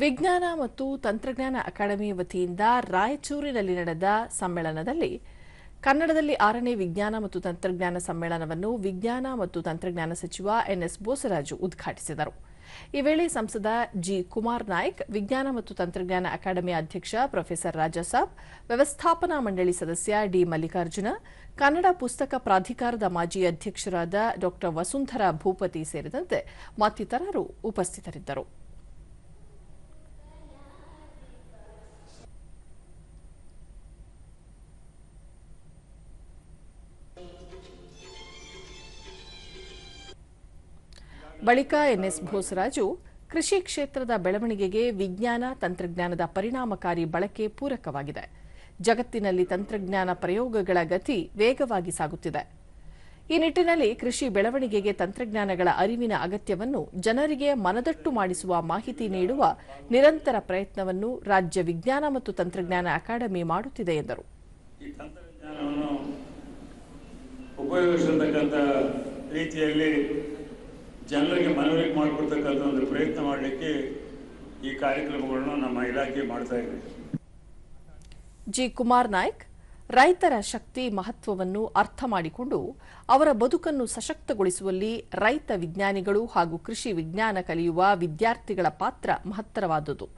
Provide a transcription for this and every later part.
ವಿಜ್ಞಾನ ಮತ್ತು ತಂತ್ರಜ್ಞಾನ ಅಕಾಡೆಮಿ ವತಿಯಿಂದ ರಾಯಚೂರಿನಲ್ಲಿ ನಡೆದ ಸಮ್ಮೇಳನದಲ್ಲಿ ಕನ್ನಡದಲ್ಲಿ ಆರನೇ ವಿಜ್ಞಾನ ಮತ್ತು ತಂತ್ರಜ್ಞಾನ ಸಮ್ಮೇಳನವನ್ನು ವಿಜ್ಞಾನ ಮತ್ತು ತಂತ್ರಜ್ಞಾನ ಸಚಿವ ಎನ್ಎಸ್ ಬೋಸರಾಜು ಉದ್ಘಾಟಿಸಿದರು. ಈ ವೇಳೆ ಸಂಸದ ಜಿ ಕುಮಾರ್ ನಾಯ್ಕ್, ವಿಜ್ಞಾನ ಮತ್ತು ತಂತ್ರಜ್ಞಾನ ಅಕಾಡೆಮಿ ಅಧ್ಯಕ್ಷ ಪ್ರೊಫೆಸರ್ ರಾಜಾಸಾಬ್, ವ್ಯವಸ್ಥಾಪನಾ ಮಂಡಳಿ ಸದಸ್ಯ ಡಿ ಮಲ್ಲಿಕಾರ್ಜುನ, ಕನ್ನಡ ಪುಸ್ತಕ ಪ್ರಾಧಿಕಾರದ ಮಾಜಿ ಅಧ್ಯಕ್ಷರಾದ ಡಾ ವಸುಂಧರಾ ಭೂಪತಿ ಸೇರಿದಂತೆ ಮತ್ತಿತರರು ಉಪಸ್ಥಿತರಿದ್ದರು. ಬಳಿಕ ಎನ್ಎಸ್ ಭೋಸರಾಜು, ಕೃಷಿ ಕ್ಷೇತ್ರದ ಬೆಳವಣಿಗೆಗೆ ವಿಜ್ಞಾನ, ತಂತ್ರಜ್ಞಾನದ ಪರಿಣಾಮಕಾರಿ ಬಳಕೆ ಪೂರಕವಾಗಿದೆ. ಜಗತ್ತಿನಲ್ಲಿ ತಂತ್ರಜ್ಞಾನ ಪ್ರಯೋಗಗಳ ಗತಿ ವೇಗವಾಗಿ ಸಾಗುತ್ತಿದೆ. ಈ ನಿಟ್ಟಿನಲ್ಲಿ ಕೃಷಿ ಬೆಳವಣಿಗೆಗೆ ತಂತ್ರಜ್ಞಾನಗಳ ಅರಿವಿನ ಅಗತ್ಯವನ್ನು ಜನರಿಗೆ ಮನದಟ್ಟು ಮಾಡಿಸುವ ಮಾಹಿತಿ ನೀಡುವ ನಿರಂತರ ಪ್ರಯತ್ನವನ್ನು ರಾಜ್ಯ ವಿಜ್ಞಾನ ಮತ್ತು ತಂತ್ರಜ್ಞಾನ ಅಕಾಡೆಮಿ ಮಾಡುತ್ತಿದೆ ಎಂದರು. ರೀತಿಯಲ್ಲಿ ಜನರಿಗೆ ಮನವರಿಕೆ ಮಾಡಿಕೊಡ್ತಕ್ಕಂಥ ಒಂದು ಪ್ರಯತ್ನ ಮಾಡಲಿಕ್ಕೆ ಈ ಕಾರ್ಯಕ್ರಮಗಳನ್ನು ನಮ್ಮ ಇಲಾಖೆ ಮಾಡ್ತಾ ಇದೆ. ಜಿ ಕುಮಾರ್ ನಾಯ್ಕ್, ರೈತರ ಶಕ್ತಿ ಮಹತ್ವವನ್ನು ಅರ್ಥ ಮಾಡಿಕೊಂಡು ಅವರ ಬದುಕನ್ನು ಸಶಕ್ತಗೊಳಿಸುವಲ್ಲಿ ರೈತ ವಿಜ್ಞಾನಿಗಳು ಹಾಗೂ ಕೃಷಿ ವಿಜ್ಞಾನ ಕಲಿಯುವ ವಿದ್ಯಾರ್ಥಿಗಳ ಪಾತ್ರ ಮಹತ್ತರವಾದುದು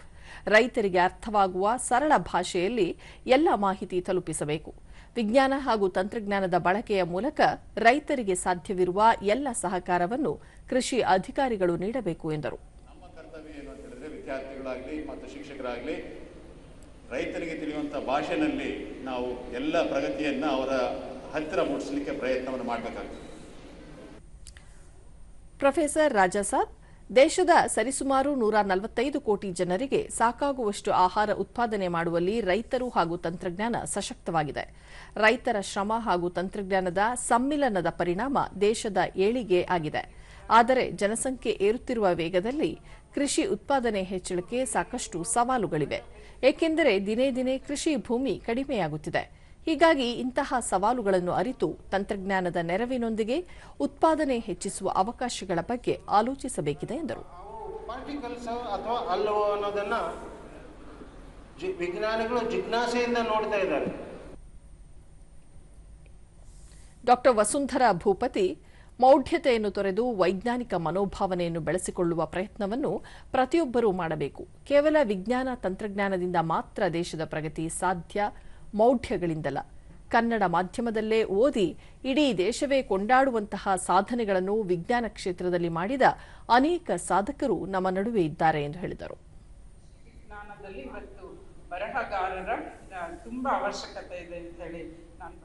ರೈತರಿಗೆ ಅರ್ಥವಾಗುವ ಸರಳ ಭಾಷೆಯಲ್ಲಿ ಎಲ್ಲ ಮಾಹಿತಿ ತಲುಪಿಸಬೇಕು. ವಿಜ್ಞಾನ ಹಾಗೂ ತಂತ್ರಜ್ಞಾನದ ಬಳಕೆಯ ಮೂಲಕ ರೈತರಿಗೆ ಸಾಧ್ಯವಿರುವ ಎಲ್ಲ ಸಹಕಾರವನ್ನು ಕೃಷಿ ಅಧಿಕಾರಿಗಳು ನೀಡಬೇಕು ಎಂದರು. ನಮ್ಮ ಕರ್ತವ್ಯ ಏನು ಅಂತ ಹೇಳಿದ್ರೆ ವಿದ್ಯಾರ್ಥಿಗಳಾಗಲಿ ಮತ್ತು ಶಿಕ್ಷಕರಾಗಲಿ ರೈತರಿಗೆ ತಿಳಿಯುವಂಥ ಭಾಷೆನಲ್ಲಿ ನಾವು ಎಲ್ಲ ಪ್ರಗತಿಯನ್ನು ಅವರ ಹತ್ತಿರ ಮೂಡಿಸಲಿಕ್ಕೆ ಪ್ರಯತ್ನವನ್ನು ಮಾಡಬೇಕಾಗ್ತದೆ. ಪ್ರೊಫೆಸರ್ ರಾಜಾಸಾಬ್ ದೇಶದ ಸರಿಸುಮಾರು ನೂರ ನಲವತ್ತೈದು ಕೋಟಿ ಜನರಿಗೆ ಸಾಕಾಗುವಷ್ಟು ಆಹಾರ ಉತ್ಪಾದನೆ ಮಾಡುವಲ್ಲಿ ರೈತರು ಹಾಗೂ ತಂತ್ರಜ್ಞಾನ ಸಶಕ್ತವಾಗಿದೆ. ರೈತರ ಶ್ರಮ ಹಾಗೂ ತಂತ್ರಜ್ಞಾನದ ಸಮ್ಮಿಲನದ ಪರಿಣಾಮ ದೇಶದ ಏಳಿಗೆ ಆಗಿದೆ. ಆದರೆ ಜನಸಂಖ್ಯೆ ಏರುತ್ತಿರುವ ವೇಗದಲ್ಲಿ ಕೃಷಿ ಉತ್ಪಾದನೆ ಹೆಚ್ಚಳಕ್ಕೆ ಸಾಕಷ್ಟು ಸವಾಲುಗಳಿವೆ. ಏಕೆಂದರೆ ದಿನೇ ದಿನೇ ಕೃಷಿ ಭೂಮಿ ಕಡಿಮೆಯಾಗುತ್ತಿದೆ. ಹೀಗಾಗಿ ಇಂತಹ ಸವಾಲುಗಳನ್ನು ಅರಿತು ತಂತ್ರಜ್ಞಾನದ ನೆರವಿನೊಂದಿಗೆ ಉತ್ಪಾದನೆ ಹೆಚ್ಚಿಸುವ ಅವಕಾಶಗಳ ಬಗ್ಗೆ ಆಲೋಚಿಸಬೇಕಿದೆ ಎಂದರು. ಪಾರ್ಟಿಕಲ್ಸ್ ಅಥವಾ ಅಲ್ಲವೋ ಅನ್ನೋದನ್ನ ವಿಜ್ಞಾನಿಗಳು ಜಿಜ್ಞಾಸೆಯಿಂದ ನೋಡ್ತಾ ಇದ್ದಾರೆ. ಡಾಕ್ಟರ್ ವಸುಂಧರ ಭೂಪತಿ ಮೌಢ್ಯತೆಯನ್ನು ತೊರೆದು ವೈಜ್ಞಾನಿಕ ಮನೋಭಾವನೆಯನ್ನು ಬೆಳೆಸಿಕೊಳ್ಳುವ ಪ್ರಯತ್ನವನ್ನು ಪ್ರತಿಯೊಬ್ಬರೂ ಮಾಡಬೇಕು. ಕೇವಲ ವಿಜ್ಞಾನ ತಂತ್ರಜ್ಞಾನದಿಂದ ಮಾತ್ರ ದೇಶದ ಪ್ರಗತಿ ಸಾಧ್ಯ. ಮೌಢ್ಯಗಳಿಂದಲ್ಲ. ಕನ್ನಡ ಮಾಧ್ಯಮದಲ್ಲೇ ಓದಿ ಇಡೀ ದೇಶವೇ ಕೊಂಡಾಡುವಂತಹ ಸಾಧನೆಗಳನ್ನು ವಿಜ್ಞಾನ ಕ್ಷೇತ್ರದಲ್ಲಿ ಮಾಡಿದ ಅನೇಕ ಸಾಧಕರು ನಮ್ಮ ನಡುವೆ ಇದ್ದಾರೆ ಎಂದು ಹೇಳಿದರು. ಬರಹಗಾರರ ತುಂಬಾ ಅವಶ್ಯಕತೆ ಇದೆ ಅಂತ ಹೇಳಿ ನಾನು